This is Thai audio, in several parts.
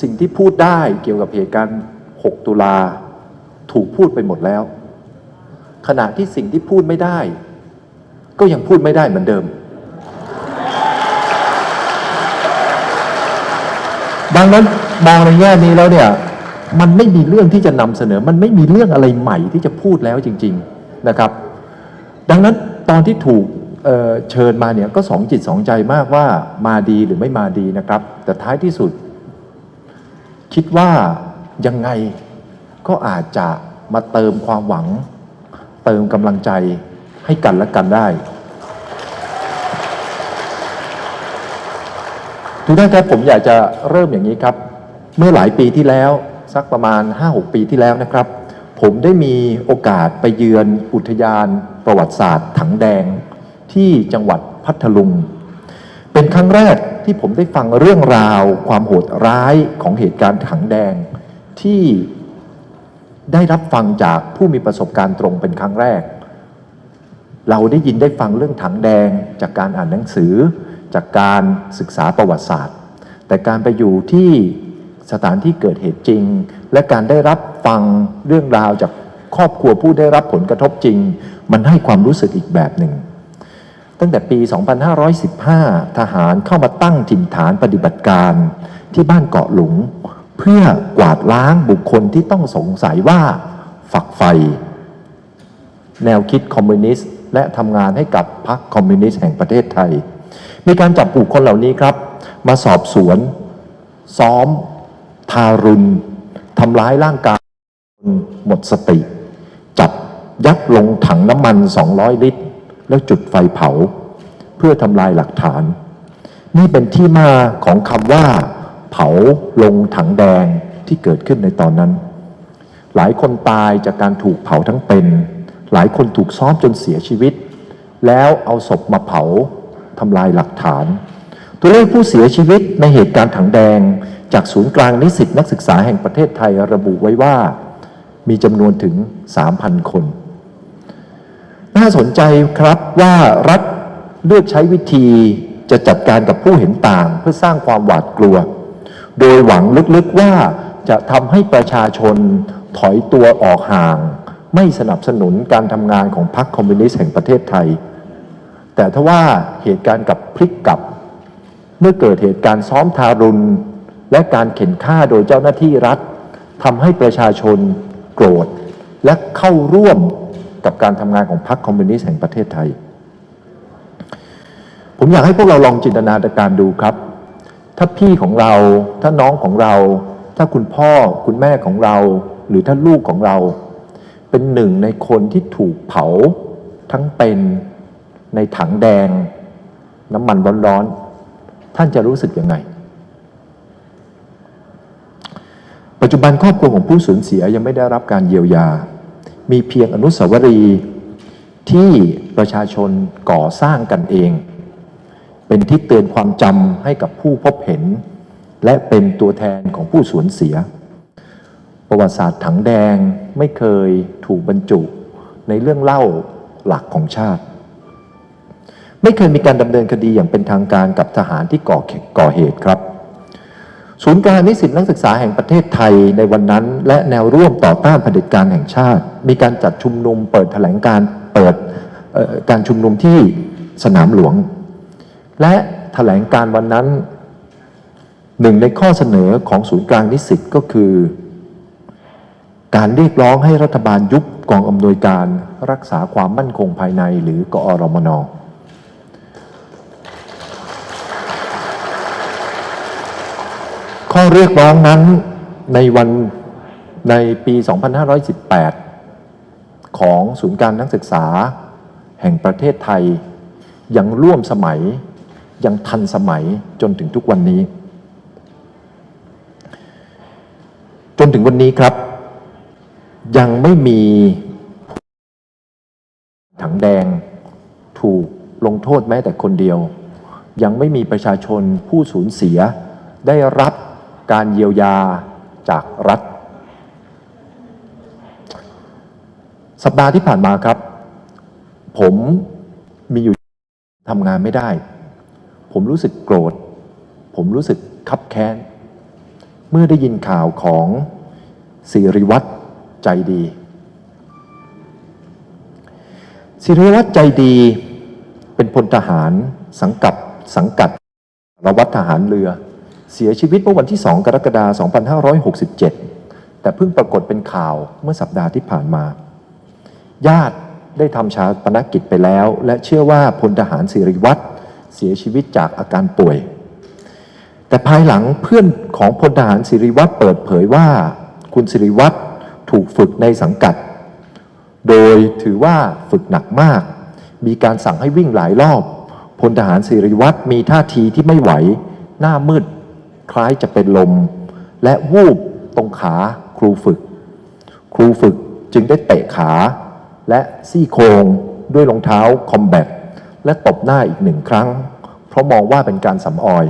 สิ่งที่พูดได้เกี่ยวกับเหตุการณ์ 6 ตุลา ถูกพูดไปหมดแล้ว ขณะที่สิ่งที่พูดไม่ได้ ก็ยังพูดไม่ได้เหมือนเดิม ดังนั้นมองในแง่นี้แล้วเนี่ย มันไม่มีเรื่องที่จะนำเสนอ มันไม่มีเรื่องอะไรใหม่ที่จะพูดแล้วจริง ๆนะครับ ดังนั้นตอนที่ถูกเเชิญมาเนี่ยก็สองจิตสองใจมากว่ามาดีหรือไม่มาดีนะครับ แต่ท้ายที่สุด คิดว่ายังไงก็อาจจะมาเติมความหวัง เติมกำลังใจให้กันและกันได้ ทุกท่านครับผมอยากจะเริ่มอย่างนี้ครับ เมื่อหลายปีที่แล้วสักประมาณ 5-6 ปีที่แล้วนะครับ ผมได้มีโอกาสไปเยือนอุทยานประวัติศาสตร์ถังแดงที่จังหวัดพัทลุง เป็นครั้งแรกที่ผมได้ฟังเรื่องราวความโหดร้ายของเหตุการณ์ถังแดงที่ได้รับฟังจากผู้มีประสบการณ์ตรงเป็นครั้งแรก เราได้ยินได้ฟังเรื่องถังแดงจากการอ่านหนังสือ จากการศึกษาประวัติศาสตร์ แต่การไปอยู่ที่สถานที่เกิดเหตุจริง และการได้รับฟังเรื่องราวจากครอบครัวผู้ได้รับผลกระทบจริง มันให้ความรู้สึกอีกแบบหนึ่ง ตั้งแต่ปี 2515 ทหารเข้ามาตั้งถิ่นฐานปฏิบัติการที่บ้านเกาะหลุง เพื่อกวาดล้างบุคคลที่ต้องสงสัยว่าฝักใฝ่แนวคิดคอมมิวนิสต์ และทำงานให้กับพรรคคอมมิวนิสต์แห่งประเทศไทย มีการจับบุคคลเหล่านี้ครับ มาสอบสวน ซ้อม ทารุณทำร้ายร่างกายหมดสติ จับยัดลงถังน้ำมัน 200 ลิตร แล้วจุดไฟเผา เพื่อทำลายหลักฐาน นี่เป็นที่มาของคำว่า เผาลงถังแดงที่เกิดขึ้นในตอนนั้น หลายคนตายจากการถูกเผาทั้งเป็น หลายคนถูกซ้อมจนเสียชีวิต แล้วเอาศพมาเผาทำลายหลักฐาน ตัวเลขผู้เสียชีวิตในเหตุการณ์ถังแดง จากศูนย์กลางนิสิตนักศึกษาแห่งประเทศไทยระบุไว้ว่า มีจำนวนถึง 3,000 คน น่าสนใจครับว่ารัฐเลือกใช้วิธีจะจัดการกับผู้เห็นต่างเพื่อสร้างความหวาดกลัว โดยหวังลึกๆว่าจะทำให้ประชาชนถอยตัวออกห่าง ไม่สนับสนุนการทำงานของพรรคคอมมิวนิสต์แห่งประเทศไทย แต่ถ้าว่าเหตุการณ์กับพลิกกลับ เมื่อเกิดเหตุการณ์ซ้อมทารุณ และการเข็นฆ่าโดยเจ้าหน้าที่รัฐทำให้ประชาชนโกรธ และเข้าร่วม กับการทำงานของพรรคคอมมิวนิสต์แห่งประเทศไทย ผมอยากให้พวกเราลองจินตนาการดูครับ ถ้าพี่ของเรา ถ้าน้องของเรา ถ้าคุณพ่อคุณแม่ของเรา หรือถ้าลูกของเรา เป็นหนึ่งในคนที่ถูกเผาทั้งเป็นในถังแดง น้ำมันร้อนๆ ท่านจะรู้สึกยังไง ปัจจุบันครอบครัวของผู้สูญเสียยังไม่ได้รับการเยียวยา มีเพียงอนุสาวรีย์ที่ประชาชนก่อสร้างกันเอง เป็นที่เตือนความจำให้กับผู้พบเห็น และเป็นตัวแทนของผู้สูญเสีย ประวัติศาสตร์ถังแดงไม่เคยถูกบรรจุในเรื่องเล่าหลักของชาติ ไม่เคยมีการดำเนินคดีอย่างเป็นทางการกับทหารที่ก่อก่อเหตุครับ ศูนย์การนิสิตนักศึกษาแห่งประเทศไทยในวันนั้น และแนวร่วมต่อต้านเผด็จการแห่งชาติ มีการจัดชุมนุมเปิดแถลงการเปิดการชุมนุมที่สนามหลวง และแถลงการวันนั้นหนึ่งในข้อเสนอของศูนย์กลางนิสิตก็คือ การเรียกร้องให้รัฐบาลยุบกองอำนวยการรักษาความมั่นคงภายในหรือกอรมน ข้อเรียกร้องนั้นในวันในปี 2518 ของศูนย์การนักศึกษาแห่งประเทศไทย ยังร่วมสมัยยังทันสมัยจนถึงทุกวันนี้ จนถึงวันนี้ครับ ยังไม่มีถังแดงถูกลงโทษแม้แต่คนเดียว ยังไม่มีประชาชนผู้สูญเสียได้รับ การเยียวยาจากรัฐ สัปดาห์ที่ผ่านมาครับ ผมมีอยู่ทำงานไม่ได้ ผมรู้สึกโกรธ ผมรู้สึกคับแค้น เมื่อได้ยินข่าวของสิริวัตรใจดีสิริวัตรใจดีเป็นพลทหารสังกัดสังกัดรวัตทหารเรือ เสียชีวิตเมื่อวันที่ 2 กรกฎาคม 2567 แต่เพิ่งปรากฏเป็นข่าวเมื่อสัปดาห์ที่ผ่านมา ญาติได้ทำชาปนกิจไปแล้ว และเชื่อว่าพลทหารสิริวัตรเสียชีวิตจากอาการป่วย แต่ภายหลังเพื่อนของพลทหารสิริวัตรเปิดเผยว่า คุณสิริวัตรถูกฝึกในสังกัด โดยถือว่าฝึกหนักมาก มีการสั่งให้วิ่งหลายรอบพลทหารสิริวัตรมีท่าทีที่ไม่ไหว หน้ามืด คล้ายจะเป็นลม และวูบตรงขาครูฝึก ครูฝึกจึงได้เตะขา และซี่โครงด้วยรองเท้าคอมแบทและตบหน้าอีกหนึ่งครั้ง เพราะมองว่าเป็นการสำออย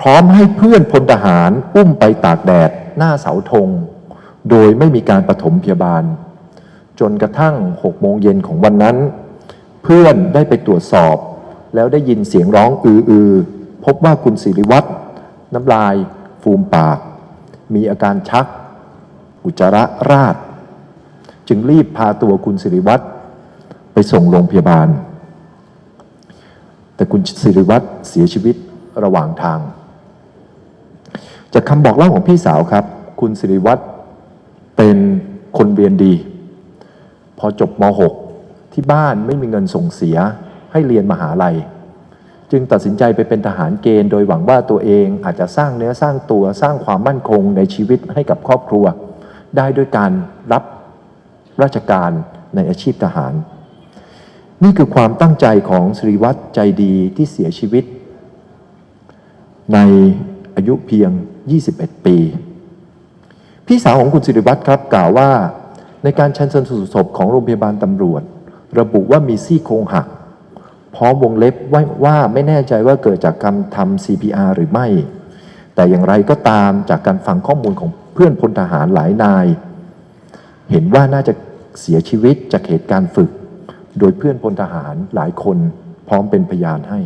พร้อมให้เพื่อนพลทหารอุ้มไปตากแดดหน้าเสาธง โดยไม่มีการปฐมพยาบาล จนกระทั่ง6โมงเย็นของวันนั้น เพื่อนได้ไปตรวจสอบ แล้วได้ยินเสียงร้องอืออือ พบว่าคุณสิริวัตรน้ำลาย ฟูมปาก มีอาการชัก อุจจาระราด จึงรีบพาตัวคุณสิริวัตรไปส่งโรงพยาบาล แต่คุณสิริวัตรเสียชีวิตระหว่างทาง จากคำบอกเล่าของพี่สาวครับ คุณสิริวัตรเป็นคนเรียนดี พอจบม .6 ที่บ้านไม่มีเงินส่งเสียให้เรียนมหาลัย จึงตัดสินใจไปเป็นทหารเกณฑ์ โดยหวังว่าตัวเองอาจจะสร้างเนื้อสร้างตัวสร้างความมั่นคงในชีวิตให้กับครอบครัว ได้ด้วยการรับราชการในอาชีพทหาร นี่คือความตั้งใจของสิริวัตรใจดีที่เสียชีวิต ในอายุเพียง 21 ปี พี่สาวของคุณสิริวัตรครับกล่าวว่า ในการชันสูตรศพของโรงพยาบาลตำรวจ ระบุว่ามีซี่โครงหัก พร้อมวงเล็บไว้ว่าไม่แน่ใจว่าเกิดจากการทำ CPR หรือไม่ แต่อย่างไรก็ตามจากการฟังข้อมูลของเพื่อนพลทหารหลายนาย เห็นว่าน่าจะเสียชีวิตจากเหตุการณ์ฝึก โดยเพื่อนพลทหารหลายคนพร้อมเป็นพยานให้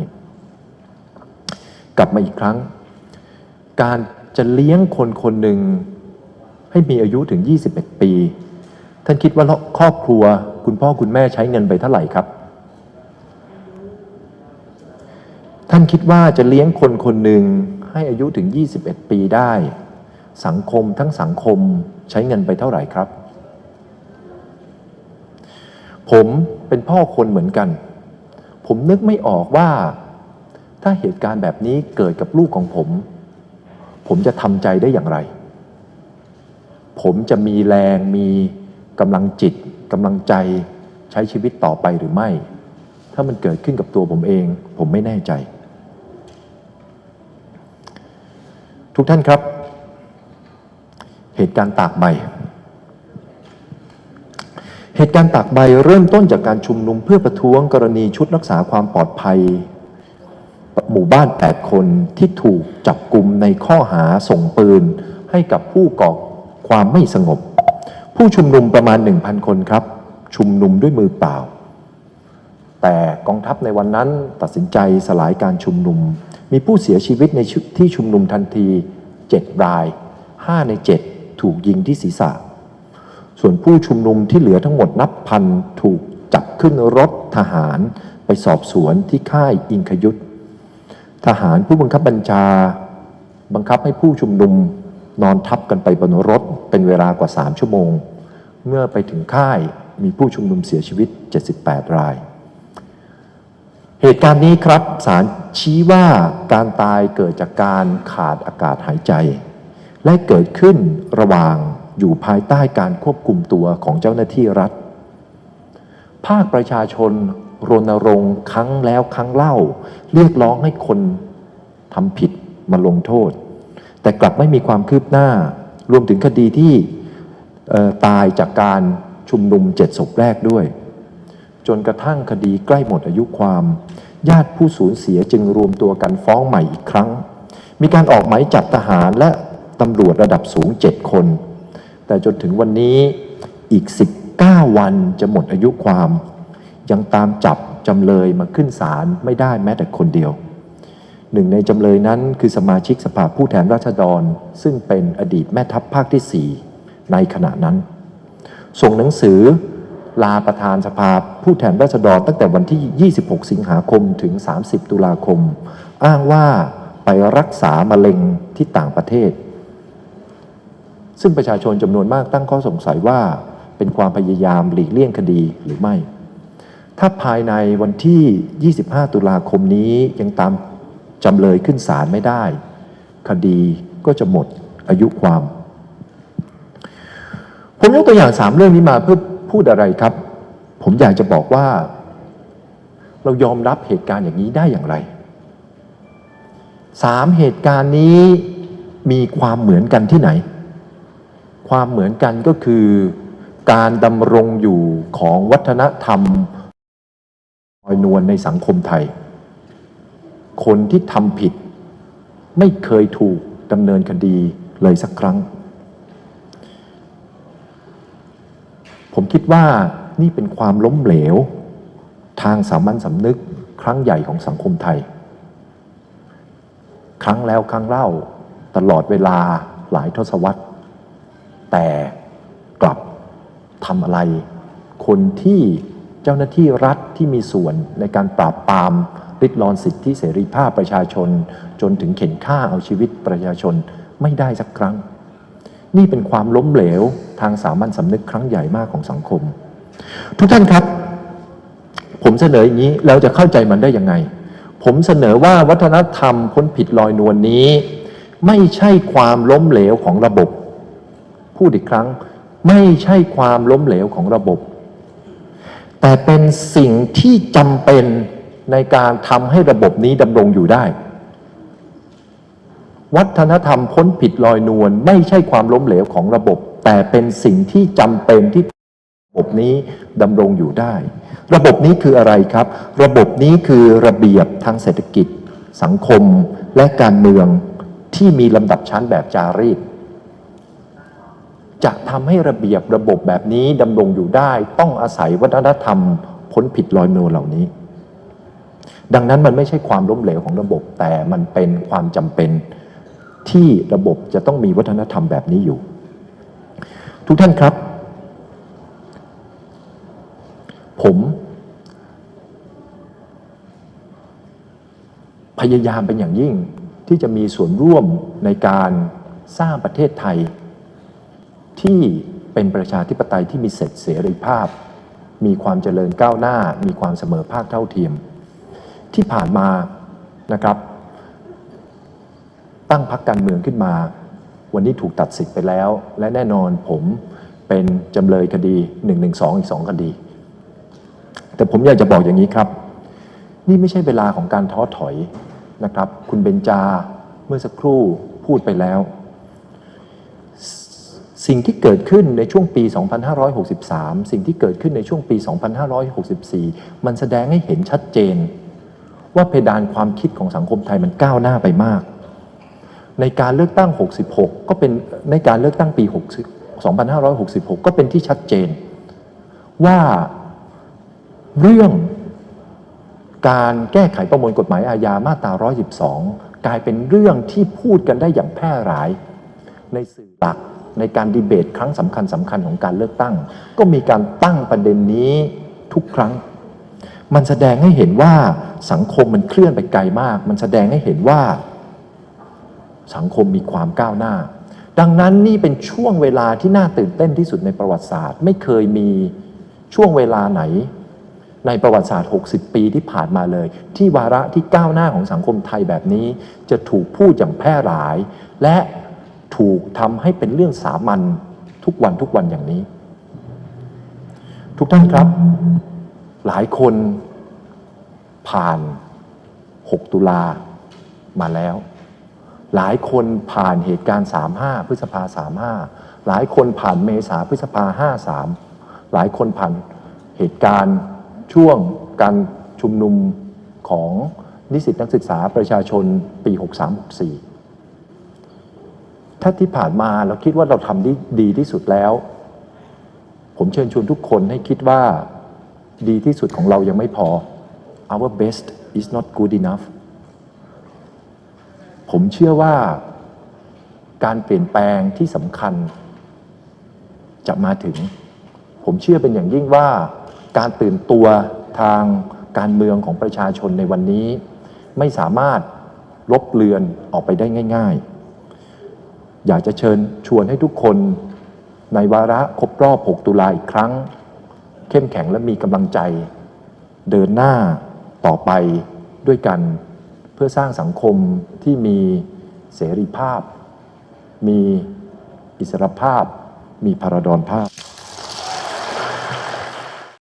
กลับมาอีกครั้ง การจะเลี้ยงคนคนหนึ่งให้มีอายุถึง 21 ปี ท่านคิดว่าครอบครัว คุณพ่อคุณแม่ใช้เงินไปเท่าไหร่ครับ ท่านคิดว่าจะเลี้ยงคนคนหนึ่งให้อายุถึง 21 ปีได้ สังคมทั้งสังคมใช้เงินไปเท่าไหร่ครับ ผมเป็นพ่อคนเหมือนกัน ผมนึกไม่ออกว่า ถ้าเหตุการณ์แบบนี้เกิดกับลูกของผม ผมจะทำใจได้อย่างไร ผมจะมีแรงมีกำลังจิตกำลังใจใช้ชีวิตต่อไปหรือไม่ ถ้ามันเกิดขึ้นกับตัวผมเอง ผมไม่แน่ใจ ทุกท่านครับ เหตุการณ์ตากใบ เหตุการณ์ตากใบเริ่มต้นจากการชุมนุมเพื่อประท้วงกรณีชุดรักษาความปลอดภัย หมู่บ้าน 8 คนที่ถูกจับกลุ่มในข้อหาส่งปืน ให้กับผู้ก่อความไม่สงบ ผู้ชุมนุมประมาณ 1,000 คนครับ ชุมนุมด้วยมือเปล่า แต่กองทัพในวันนั้นตัดสินใจสลายการชุมนุม มีผู้เสียชีวิตในที่ชุมนุมทันที 7 ราย 5 ใน 7 ถูกยิงที่ศีรษะ ส่วนผู้ชุมนุมที่เหลือทั้งหมดนับพันถูกจับขึ้นรถทหารไปสอบสวนที่ค่ายอิงคยุทธทหารผู้บังคับบัญชา บังคับให้ผู้ชุมนุมนอนทับกันไปบนรถเป็นเวลากว่า 3 ชั่วโมง เมื่อไปถึงค่ายมีผู้ชุมนุมเสียชีวิต 78 ราย เหตุการณ์นี้ครับศาลชี้ว่าการตายเกิดจากการขาดอากาศหายใจ และเกิดขึ้นระหว่างอยู่ภายใต้การควบคุมตัวของเจ้าหน้าที่รัฐ ภาคประชาชนรณรงค์ครั้งแล้วครั้งเล่า เรียกร้องให้คนทำผิดมาลงโทษ แต่กลับไม่มีความคืบหน้ารวมถึงคดีที่ตายจากการชุมนุมเจ็ดศพแรกด้วย จนกระทั่งคดีใกล้หมดอายุความ ญาติผู้สูญเสียจึงรวมตัวกันฟ้องใหม่อีกครั้ง มีการออกหมายจับทหารและตำรวจระดับสูง 7 คน แต่จนถึงวันนี้อีก 19 วันจะหมดอายุความ ยังตามจับจำเลยมาขึ้นศาลไม่ได้แม้แต่คนเดียว หนึ่งในจำเลยนั้นคือสมาชิกสภาผู้แทนราษฎร ซึ่งเป็นอดีตแม่ทัพภาคที่ 4 ในขณะนั้น ส่งหนังสือ ลาประธานสภาผู้แทนราษฎรตั้งแต่วันที่ 26 สิงหาคมถึง 30 ตุลาคม อ้างว่าไปรักษามะเร็งที่ต่างประเทศ ซึ่งประชาชนจำนวนมากตั้งข้อสงสัยว่าเป็นความพยายามหลีกเลี่ยงคดีหรือไม่ ถ้าภายในวันที่ 25 ตุลาคมนี้ยังตามจำเลยขึ้นศาลไม่ได้ คดีก็จะหมดอายุความ ผมยกตัวอย่างสามเรื่องนี้มาเพื่อ พูดอะไรครับ ผมอยากจะบอกว่า เรายอมรับเหตุการณ์อย่างนี้ได้อย่างไรสามเหตุการณ์นี้มีความเหมือนกันที่ไหน ความเหมือนกันก็คือ การดำรงอยู่ของวัฒนธรรมลอยนวลในสังคมไทย คนที่ทำผิด ไม่เคยถูกดำเนินคดีเลยสักครั้ง ผมคิดว่านี่เป็นความล้มเหลว ทางสามัญสำนึกครั้งใหญ่ของสังคมไทย ครั้งแล้วครั้งเล่าตลอดเวลาหลายทศวรรษ แต่กลับทำอะไร คนที่เจ้าหน้าที่รัฐที่มีส่วนในการปราบปรามริดรอนสิทธิเสรีภาพประชาชน จนถึงเข็นฆ่าเอาชีวิตประชาชนไม่ได้สักครั้ง นี่เป็นความล้มเหลวทางสามัญสำนึกครั้งใหญ่มากของสังคม ทุกท่านครับ ผมเสนออย่างนี้แล้วจะเข้าใจมันได้ยังไง ผมเสนอว่าวัฒนธรรมพ้นผิดลอยนวลนนี้ ไม่ใช่ความล้มเหลวของระบบพูดอีกครั้ง ไม่ใช่ความล้มเหลวของระบบ แต่เป็นสิ่งที่จำเป็นในการทำให้ระบบนี้ดำรงอยู่ได้ วัฒนธรรมพ้นผิดลอยนวลไม่ใช่ความล้มเหลวของระบบ แต่เป็นสิ่งที่จำเป็นที่ระบบนี้ดำรงอยู่ได้ ระบบนี้คืออะไรครับ ระบบนี้คือระเบียบทางเศรษฐกิจ สังคมและการเมืองที่มีลำดับชั้นแบบจารีตจะทำให้ระเบียบระบบแบบนี้ดำรงอยู่ได้ ต้องอาศัยวัฒนธรรมพ้นผิดลอยนวลเหล่านี้ ดังนั้นมันไม่ใช่ความล้มเหลวของระบบ แต่มันเป็นความจำเป็น ที่ระบบจะต้องมีวัฒนธรรมแบบนี้อยู่ ทุกท่านครับ ผมพยายามเป็นอย่างยิ่งที่จะมีส่วนร่วมในการสร้างประเทศไทย ที่เป็นประชาธิปไตยที่มีเสร็จเสรีภาพ มีความเจริญก้าวหน้า มีความเสมอภาคเท่าเทียม ที่ผ่านมานะครับ ตั้งพักการเมืองขึ้นมา วันนี้ถูกตัดสิทธิ์ไปแล้ว และแน่นอนผมเป็นจำเลยคดี 112 อีก 2 คดี แต่ผมอยากจะบอกอย่างนี้ครับ นี่ไม่ใช่เวลาของการท้อถอยนะครับ คุณเบนจาเมื่อสักครู่พูดไปแล้ว สิ่งที่เกิดขึ้นในช่วงปี 2563 สิ่งที่เกิดขึ้นในช่วงปี 2564 มันแสดงให้เห็นชัดเจน ว่าเพดานความคิดของสังคมไทยมันก้าวหน้าไปมาก ในการเลือกตั้ง 66 ก็เป็นในการเลือกตั้งปี6 2566 ก็เป็นที่ชัดเจน ว่าเรื่องการแก้ไขประมวลกฎหมายอาญามาตรา 112 กลายเป็นเรื่องที่พูดกันได้อย่างแพร่หลาย ในสื่อหลักในการดีเบตครั้งสำคัญสำคัญของการเลือกตั้ง ก็มีการตั้งประเด็นนี้ทุกครั้ง มันแสดงให้เห็นว่าสังคมมันเคลื่อนไปไกลมาก มันแสดงให้เห็นว่า สังคมมีความก้าวหน้า ดังนั้นนี่เป็นช่วงเวลาที่น่าตื่นเต้นที่สุดในประวัติศาสตร์ ไม่เคยมีช่วงเวลาไหน ในประวัติศาสตร์ 60 ปีที่ผ่านมาเลย ที่วาระที่ก้าวหน้าของสังคมไทยแบบนี้ จะถูกพูดอย่างแพร่หลาย และถูกทำให้เป็นเรื่องสามัญทุกวันทุกวันอย่างนี้ ทุกท่านครับ หลายคนผ่าน 6 ตุลามาแล้ว หลายคนผ่านเหตุการณ์ 35 พฤษภา 35 หลายคนผ่านเมษาพฤษภา 53 หลายคนผ่านเหตุการณ์ช่วงการชุมนุมของนิสิตนักศึกษาประชาชนปี 63-64 ถ้าที่ผ่านมาเราคิดว่าเราทำได้ดีที่สุดแล้ว ผมเชิญชวนทุกคนให้คิดว่าดีที่สุดของเรายังไม่พอ our best is not good enough ผมเชื่อว่าการเปลี่ยนแปลงที่สำคัญ จะมาถึง ผมเชื่อเป็นอย่างยิ่งว่า การตื่นตัวทางการเมืองของประชาชนในวันนี้ ไม่สามารถลบเลือนออกไปได้ง่าย ๆ อยากจะเชิญชวนให้ทุกคนในวาระครบรอบ 6 ตุลาอีกครั้ง เข้มแข็งและมีกำลังใจ เดินหน้าต่อไปด้วยกัน พื่อสร้างสังคมที่มีเสรีภาพ มีอิสรภาพ มีพาราดอนภาพ